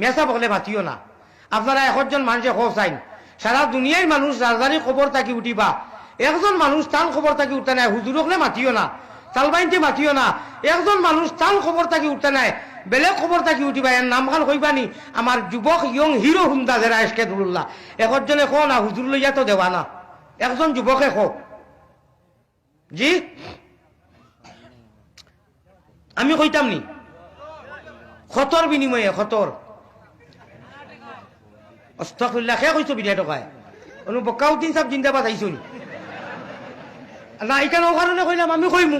মেসা বকলে মাতিও না। আপনারা একজন মানুষে আইন সারা দুনিয়ার মানুষ রাজধানী খবর থাকি উঠিবা। একজন মানুষ তান খবর থাকি উঠতে নাই হুজুরকলে মাতিও না? তালবাইনতে মাতিও না। একজন মানুষ তান খবর থাকি উঠতে নাই, বেলেগ খবর থাকি উঠিবা। এর নাম খান কইবানি আমার যুবক ইয়ং হিরো হুন্দা যারা এসকে দুরুল্লাহ একজনে খো না হুজুর লইয়া তো দেওয়া না। একজন যুবকে খো জি? আমি কইতাম নি? খতর বিনিময়ে খতর অস্তফুল্লাহ খে কইছো বিরিয়া টকায়। অনু বকাউদ্দিন সাহেব জিন্দাবাদ আইছো নি। না এখানে কারণে কইলাম আমি কইমু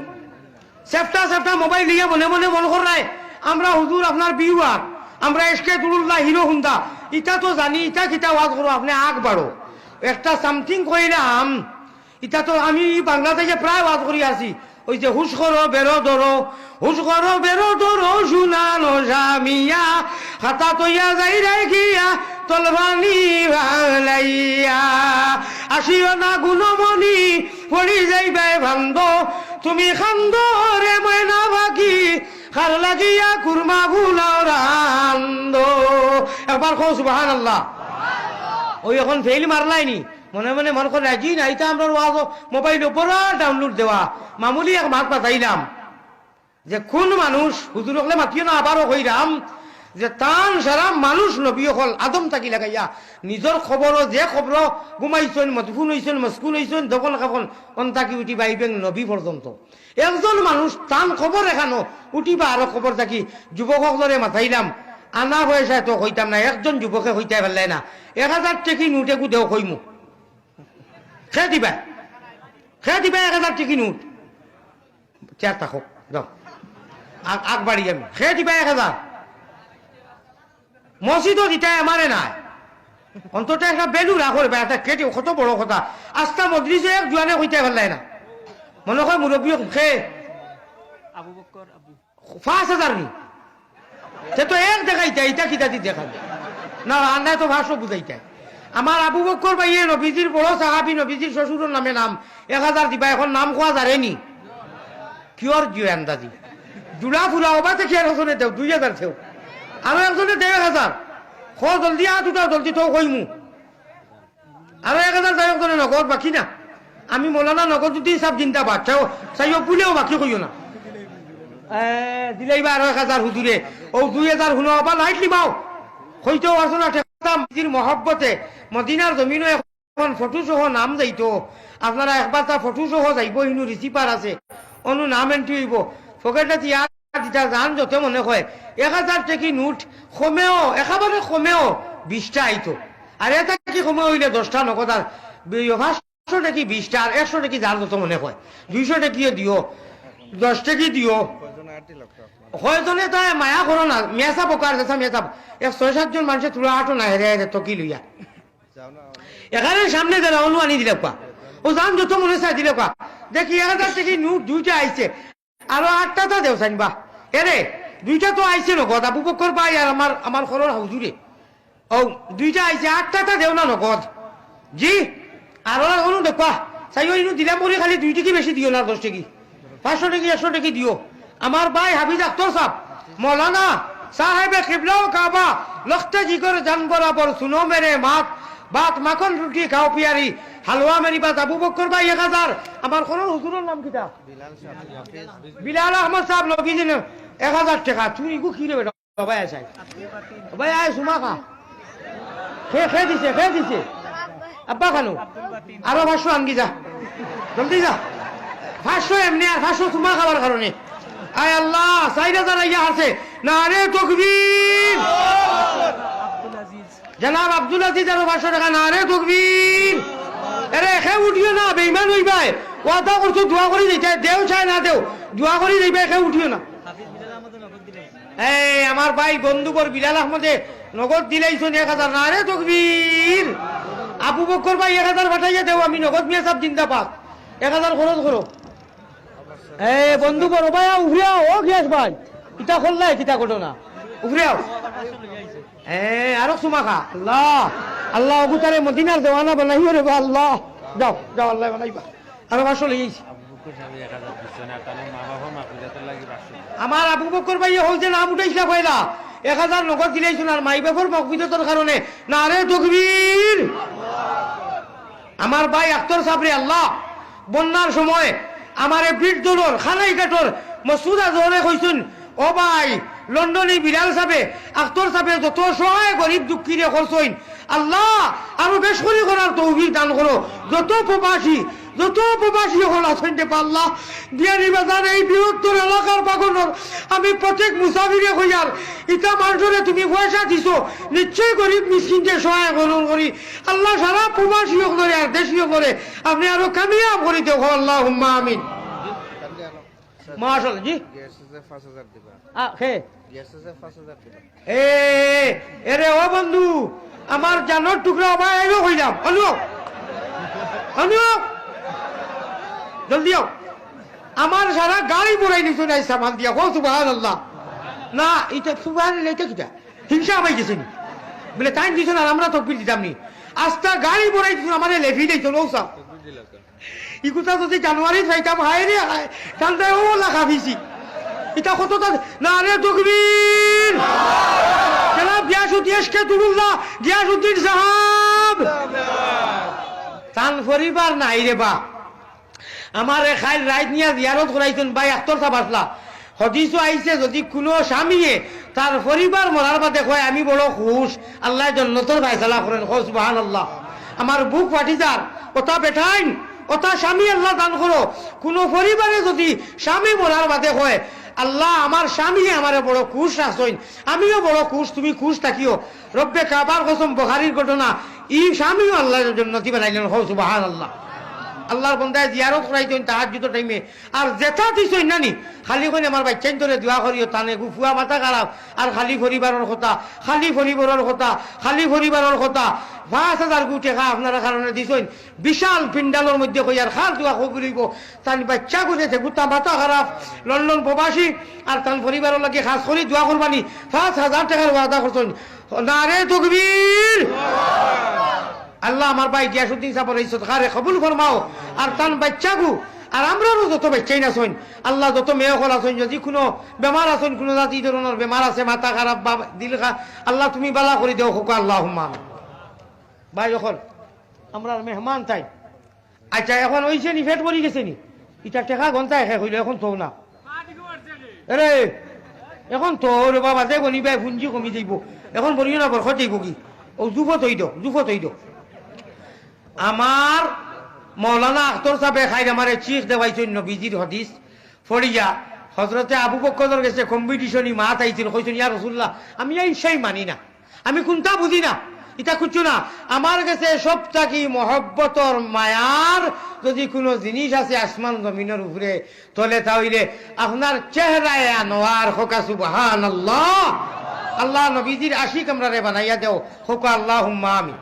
সেফটা সেফটা মোবাইল দিয়ে মনে মনে মন করায় আমরা হুজুর আপনার বিউয়ার আমরা এসকে দুরুল্লাহ হিরো হুন্দা ইটা তো জানি ইটা কিটা ওয়াজ করো আপনি আগ বাড়ো একটা সামথিং কইলাম ইটা তো আমি বাংলাদেশে প্রায় ওয়াজ করি আছি, ওই যে হুশ করো বেরো ধরো হুশ করো বেরো ধরো শুনানো জামিয়া খাতা তৈয়া যাই রাখিয়া তলবানি ভালাইয়া। আসিও না গুণমণি, পড়ি যাইবে ভান্দ। তুমি খান্দ রে ময়না বাকি খার লাগিয়া কুরমা ভুলাও রান্দ। একবার কো সুবাহান আল্লাহ ওই এখন ফেল মারলাইনি। মনে মনে মন করে রাজি না এটা আমরা ওয়াজ মোবাইল উপর ডাউনলোড দেওয়া। মামুলি এক মাত পাঠাইলাম যে কোন মানুষ হুজুর হলে মাতিও না, আবারও কইরাম যে তান সারা মানুষ নবী হল, আদম থাকি লাগাইয়া। নিজের খবরও যে খবর ঘুমাইছেন মতফুন হইছেন মস্কুল হইছেন দখল কাপন অন থাকি উঠি বাইবেন নবী পর্যন্ত একজন মানুষ তান খবর এখানো, উঠিবা আরও খবর থাকি যুবকসকলরে মাথাইলাম আনা পয়সা তো কইতাম না, একজন যুবকে কইতে পারলাই না। এক হাজার টেকি নুটে দেও কইমু। খে দিবা। খে দিবা এক হাজার টেকি নুট। চার থাকক যাও। আগ আগ বাড়ি আমি খে দিবা এক হাজার মসজিদও দিতাই আমারে নাই। অন্তত একটা বেলু রাখো বা এটা কেটে কত বড় কথা। আস্তা মদ্রিসে এক জোয়ানে কইতে পারলাই না। মনে হয় মুরব্বী খে পাঁচ হাজার নি। সে তো এক দেখাইতে ইটা কিতা দি দেখাবে না আন্দায় তো ভাষ্য বুঝাইতে আমার আবু বক্কর ভাই এ নবীজির বড় সাহাবি নবীজির শ্বশুরের নামে নাম। এক হাজার দিবা এখন নাম খোয়া যারেনি কিয়র জিও আন্দাজি? জুড়া ফুরা ওবা থেকে আর দেও দুই হাজার থেও আরও একজনে এক হাজার। খ জলদি, আ দুটা জলদি, তো কইমু। আরও এক হাজার যাই একজনে নগদ, বাকি না। আমি মৌলানা নগদ যদি সব চিন্তা বাচ্চাও চাইও পুলেও বাকি কইও না। দিলেই বা আরও এক হাজার হুজুরে ও দুই হাজার শুনো বা লাইট লিবাও হইতেও আসো না ঠেকাতাম মহব্বতে। মদিনার জমিনও এখন, ফটো সহ নাম যাইতো। আপনারা একবার তা ফটো সহ যাইব হিনু রিসিপার আছে। অনু নাম এন্ট্রি হইব। ফকেটে দিতা জান যত মনে হয় এক হাজার টেকি নোট কমেও একেবারে কমেও বিশটা আইতো। আর এটা কি কমে হইলে দশটা নগদ আর পাঁচশো টাকি বিশটা আর একশো টাকি যার যত মনে হয় দুইশো টাকিও দিও দশ টাকি দিও তাই মায়া করো না মেসা বোকার দেখা মেসা এক ছয় সাতজন মানুষের তুলা আটো না হেরে হেরে তকি লইয়া এখানে সামনে গেলে অনু আনি দিলে কোয়া ও যান যত মনে চাই দিলে কোয়া দেখি এক হাজার নোট দুইটা আইছে আরও আটটা তো দেও চাইবা এরে, দুইটা তো আইছে নগদ, আবু বকর ভাই আর আমার আমার ঘরের হাউজুরে ও দুইটা আইছে আটটা তো দেও না নগদ। জি আর ওরা অনু দেখবা চাই ওই দিলাম বলে খালি দুই টিকি বেশি দিও না দশ টিকি। পাঁচশো টাকি, একশো টাকি দিও। আমার ভাই হাফিজ আক্তর সাহ মৌলানা সাহেবে কিবলাও কাবা, লখতে জিগর জান বরাবর সুনো মেরে মাত। বাত মাখন রুটি খাও পিয়ারি হালুয়া মেরি বাত আবু বক্কর ভাই এক হাজার আমার কোন হুজুরের নাম কিটা বিলাল আহমদ সাহেব লগিদিন এক হাজার টাকা। তুই ইগু কি রে বেটা ভাই আসাই ভাই আয় সুমা খা। খে খে দিছে খে দিছে। আব্বা খানু। আরও ভাষ্য আনগি যা। জলদি যা। ভাষ্য এমনি আর ভাষ্য তোমার খাবার কারণে আয় আল্লাহ হাজার আইয়া আছে না রে তকবীর জনাব আব্দুল আজিজ আরও পাঁচশো টাকা। না রে তকবীর আরে উঠিও না, বেইমান হইবাই। ওয়াদা করছ দোয়া করি দিতে দেও চাই না দেও। দোয়া করি দিবাই খে উঠিও না। এই আমার ভাই বন্ধুবর বিলাল আহমদে নগদ দিলাইছুন এক হাজার না রে তকবীর আবু ভাই এক হাজার পাঠাইয়া দেও, আমি নগদ মিয়া সব জিন্দাবাদ এক হাজার খরচ করো এ বন্ধু বড় ভাই উভরিয়াও ও গিয়াস ভাই? ইটা করলাই কিতা করো না আইছে এ আরও সুমাখা আল্লাহ। আল্লাহ অবুতারে মদিনার দেওয়ানা বানাইও রে বা আল্লাহ। যাও যাও আল্লাহ বানাইবা। আরও পাঁচশো লইছি আমার আবু বকর ভাই হল যে নাম উঠাইছিলা পয়লা এক হাজার নগদ দিলেইছুন আর মাই বাপর মকবিদতর কারণে না রে তকবীর। আমার ভাই আক্তর সাবরে আল্লাহ বন্যার সময় আমার এই বীর দলর খানাই কাটর মসুদ আজহরে কইছুন ও ভাই লন্ডনে বিলাল সাবে আক্তর সাবে যত সহায় গরিব দুঃখীরে খরচইন আল্লাহ আরও বেশ করে করার তৌফিক দান করো যত প্রবাসী যত প্রবাসী হল আছেন যে পাল্লাহ বিয়ানি বাজার এই বৃহত্তর এলাকার বাগনর আমি প্রত্যেক মুসাফিরে হইয়ার ইটা মানুষরে তুমি পয়সা দিছো নিশ্চয় গরিব মিসকিনকে সহায় করুন করি আল্লাহ সারা প্রবাসী করে আর দেশীয় করে আপনি আরও কামিয়াব করে দেখ আল্লাহ আমিন। মাশাল্লাহ জি? গ্যাসে পাঁচ হাজার দিবা। এ এরে ও বন্ধু আমার জানোর টুকরা আবার আইলো হইলাম অনু অনু জলদি আও। আমার সারা গাড়ি বুড়াই নিছো নাই সামান দিয়া। কো সুবহান আল্লাহ না এটা সুবহান এটা কিটা? হিংসা আমাই গেছে নি। বলে টাইম দিছ না আমরা তো বিল দিতাম নি। আস্তা গাড়ি বুড়াই দিছ আমারে লেফি দিছ নৌসা ইকুতা যদি জানুয়ারি যাইতাম হায় রে হায়। ঠান্ডায় ও লাখা ভিছি এটা কত না রে তকবীর! জনাব গিয়াসুদ্দিন এসকে তুরুল্লাহ গিয়াসুদ্দিন সাহাব! তান পরিবার নাই রে বা আমার খাইল রাইত নিয়া জিয়ারত করাইছেন ভাই আক্তর সাহেব আসলা হদিসও আইছে, যদি কোনো স্বামীয়ে তার পরিবার মরার বাদে কয়, আমি বড় খুশ, আল্লাহ জন্নতর ফায়সালা করেন। খোঁজ বাহান আল্লাহ আমার বুক ফাটি যার। ওটা বেঠাইন ওটা স্বামী আল্লাহ দান করো। কোনো পরিবারে যদি স্বামী মরার বাদে হয়, আল্লাহ আমার স্বামী আমারে বড় খুশ আসইন আমিও বড় খুশ, তুমি খুশ থাকিও। রব্বে কাবার কসম, বখারির ঘটনা, ই স্বামীও আল্লাহর জন্য বানাইলেন। হোসু বাহান আল্লাহ আল্লাহর বন্ধায় জিয়ারত করাইতেন তাহার জুতো টাইমে আর জেঠা দিছই নানি, খালি করে আমার বাচ্চাইন ধরে দোয়া করিও টানে গুফুয়া মাথা খারাপ আর খালি পরিবারের কথা, খালি পরিবারের কথা, খালি পরিবারের কথা। পাঁচ হাজার গু টেকা আপনারা কারণে দিছইন। বিশাল পিন্ডালের মধ্যে কই আর খাল দোয়া করিব তান বাচ্চা গুজেছে গুতা মাথা খারাপ লন্ডন প্রবাসী আর তান পরিবারের লাগে খাস করি দোয়া করবানি পাঁচ হাজার টাকার ওয়াদা করছেন না রে তকবীর আল্লাহ আমার ভাই গিয়াসুদ্দিন সাহেবের এই সৎকারে কবুল ফরমাও। আর তান বাচ্চাগু, আর আমরারও যত বাচ্চাই না শোন আল্লাহ যত মেয়ে হল আছেন, যদি কোনো বেমার আছেন, কোনো জাতি ধরনের বেমার আছে, মাথা খারাপ, বা দিল খা, আল্লাহ তুমি বালা করে দেও, হোক আল্লাহ হুম্মা ভাই, যখন আমরা মেহমান তাই আচ্ছা এখন ওইছে নি, ফেট পরি গেছে নি, ইটা টেকা ঘণ্টা শেষ হইল, এখন তো না। আরে, এখন তো রে বাবা বনি ভাই পুঞ্জি কমি যাইব। এখন বলিও না বরখত যাইব কি? ও জুফত হই দো জুফত হই দো আমার মৌলানা আখতর সাহেব খাই আমার চিখ দেওয়াইছেন নবীজির হদিস। ফরিয়া হজরতে আবু বক্কর গেছে কম্পিটিশনই মাত আইছিল, কইছেন, ইয়া রসুল্লাহ আমি এই সেই মানি না, আমি কোনটা বুঝি না এটা খুঁজছো না, আমার কাছে সব থাকি মহব্বতর মায়ার, যদি কোনো জিনিস আছে আসমান জমিনের উপরে, তলে তাহলে আপনার চেহারায় আনোয়ার হোকা সুবহান আল্লাহ আল্লাহ নবীজির আশিক আমরা বানাইয়া দেও, হোকা আল্লাহ আমি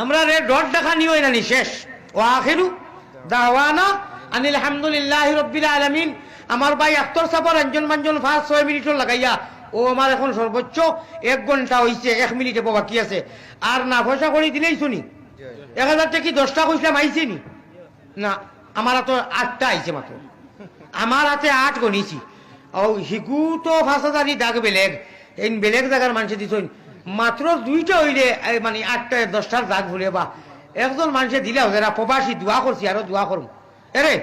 আমরা রে ডট দেখা নিও নানি শেষ। ও আখেরু দাওয়ানা আনিল হামদুলিল্লাহ রব্বিল আলামিন। আমার ভাই আক্তর সাপর একজন পাঁচজন ফার্স্ট ছয় মিনিটও লাগাইয়া ও আমার এখন সর্বোচ্চ এক ঘণ্টা হইছে এক মিনিটে বাকি আছে? আর না পয়সা করে দিলেই শুনি। এক হাজার টাকি দশটা কইছিলাম আইছে নি? না আমার হাতে আটটা আইছে মাত্র। আমার হাতে আট গণিছি ও হিকু তো পাঁচ হাজারই দাগ বেলেগ। এই বেলেগ জায়গার মানুষে দিছইন মাত্র দুইটা হইলে মানে আটটা দশটার দাগ ভুলে বা একজন মানুষে দিলে যারা প্রবাসী, দোয়া করছি, আরও দোয়া করম। এরে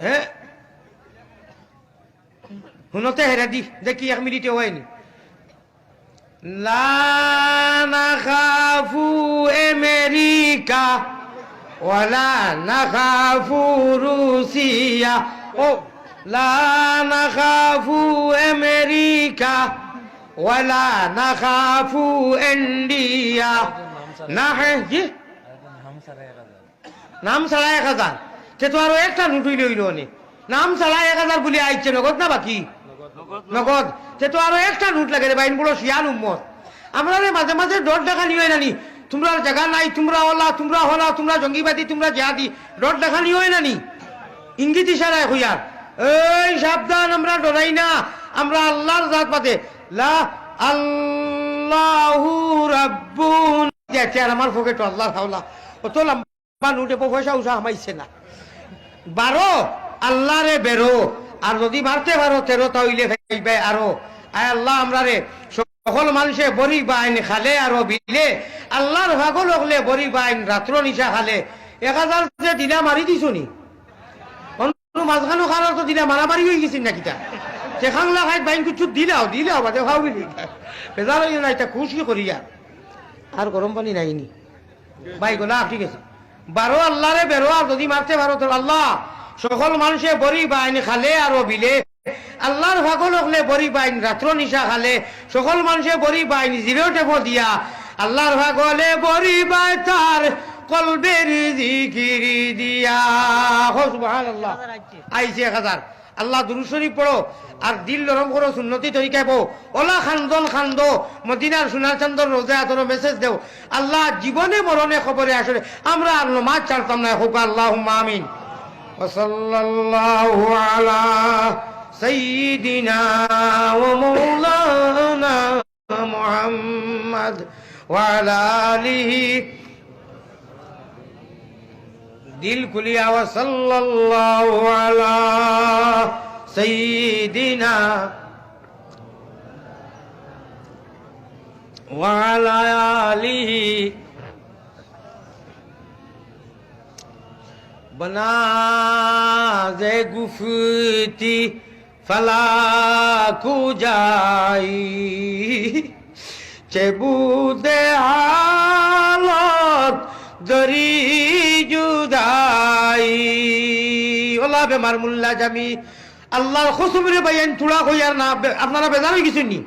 হ্যাঁ শুনতে হেরে দি দেখি এক মিনিটে হয়নি লা নাখাফু আমেরিকা, ওয়ালা নাখাফু রুসিয়া, ও। লা নাখাফু ওয়ালা নাখাফু ইন্ডিয়া না হ্যাঁ জি? নাম ছাড়া এক হাজার। সে তো আরও একটা নুটুই লইল নি। নাম ছাড়া এক হাজার বলে আইছে, নগদ না বাকি? নগদ। সে তো আরও একটা নোট লাগে রে বাইন বড় শিয়ান উম্মত। আমরা মাঝে মাঝে ডট দেখা নিয়ে নানি তোমরা জায়গা নাই, তোমরা হলা তোমরা হলা, তোমরা জঙ্গিবাদী, তোমরা জেহাদি ডট দেখা নিয়ে নানি ইঙ্গিত ইশারায় হইয়ার। এই সাবধান, আমরা ডরাই না। আমরা আল্লাহর জাত পাতে। লা আল্লাহু রাব্বুন। দেখছে আর আমার তো আল্লাহ হাওলা। অত লম্বা নোটে পয়সা উষা হামাইছে না। বারো আল্লাহ রে বেরো। আর যদি মারতে পারো তেরোটা হইলে খাইবে আরও। আয় আল্লাহ, আমরা রে সকল মানুষে বড়ি বাইন খালে আরও বিলে। আল্লাহর ভাগল হলে বড়ি বাইন রাত্র নিশা খালে। এক হাজার যে দিলা মারি দিছো নি? অন্য মাঝখানো খারাপ তো দিলা মারামারি হয়ে গেছি নাকি তা? সেখানলা খাই বাইন কিছু দিলাও দিলাও বাদে খাও বিলি বেজার হইল না এটা খুশি করিয়া আর। গরম পানি নাইনি ভাই গোলা ঠিক আছে। বারো আল্লাহরে বেরো, আর যদি মারতে পারো তো আল্লাহ সকল মানুষে বড়ি বাইন খালে আর বিলে আল্লাহর ভাগল হলে বড়ি বাইন, রাত্র নিশা খালে। সকল মানুষে বড়ি বাইন, জিরো টেপ দিয়া। আল্লাহর ভাগলে বড়ি বাই তার কলবের জিকিরি দিয়া। আইছে এক হাজার। আল্লাহ দুরুশরী পড়ো আর দিল নরম করো সুন্নতি তরিকায় বো ওলা খান্দন খান্দ মদিনার সোনার চন্দন রোজা তোর মেসেজ দেও আল্লাহ জীবনে মরণে খবরে আসলে আমরা আর নমাজ ছাড়তাম না হোক আল্লাহ আমিন وصلى الله على سيدنا ومولانا محمد وعلى آله দিল খুলিয়া ওয়াসাল্লাল্লাহু আলা সাইয়্যিদিনা ওয়া আলা আলিহি বনাজে গুফতি ফলাকু যাই চেবুদে হালত জরি জুদাই বেমার মুল্লা জামি। খসুমরে বাইন কইয়ার না আপনারা নি?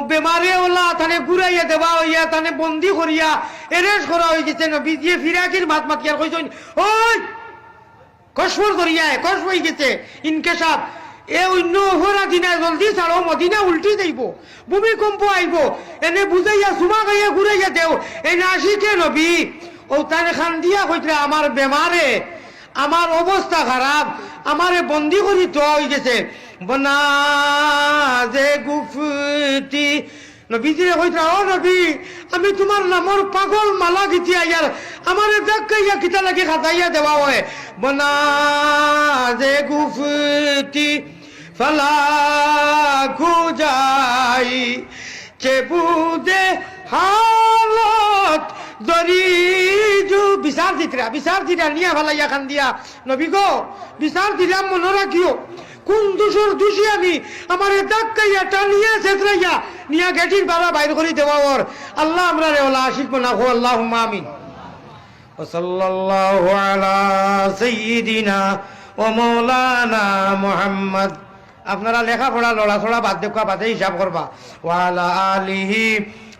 বেমারে ওলা, তানে ঘুরাইয়া হইয়া, তানে বন্দি করিয়া এরেস্ট করা হয়ে গেছে নবী। দিয়ে ফিরাকির কইছেন? ওই! হয়ে গেছে। ইনকেশাব। এ অন্য জলদি ছাড়ো, মদিনা উল্টি যাইব ভূমিকম্প আইব। এনে বুঝাইয়া, সুমা গাইয়া ঘুরাইয়া দেও। এই নাসিকে নবী। ও তারে খান দিয়া কইতে আমার বেমারে আমার অবস্থা খারাপ, আমারে বন্দি করি তো হয়ে গেছে। বনা যে গুফতি। নবীজিরে কইতা ও নবী, আমি তোমার নামর পাগল মালা গিতিয়া ইয়ার আমার দেখাইয়া কিতা লাগে খাতাইয়া দেওয়া হয়। বনা যে গুফতি, ফলা খুজাই চেবুদে হালত দরিজু বিচার দিতরা বিচার দিরা নিয়া ফেলাইয়া খান দিয়া নবী গো বিচার দিলাম মনে রাখিও কোন দোষর দোষী আমি আমার দাক্কাইয়া টানিয়া ছেতরাইয়া নিয়া গেটির বাবা বাইর করে দেওয়া ওর আল্লাহ আমরা রে ওলা আশিক না হো আল্লাহ আমিন وصلى الله على سيدنا ومولانا محمد আপনারা লেখাপড়া লড়াছড়া বাদ দেখা বাদে হিসাব করবা ওয়ালা আলিহি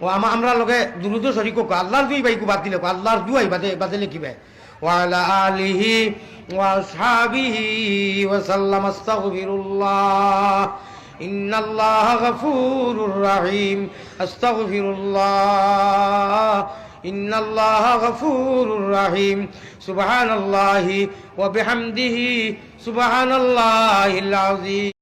ও আমা আমরা লগে দ্রুত শরিক আল্লাহর দুই বাইকু বাদ দিলে আল্লাহর দুই বাদে বাদে লিখিবে ওয়ালা আলিহি ওয়াসহাবিহি ওয়াসাল্লাম আস্তাগফিরুল্লাহ إن الله غفور رحيم أستغفر الله إن الله غفور رحيم سبحان الله وبحمده سبحان الله العظيم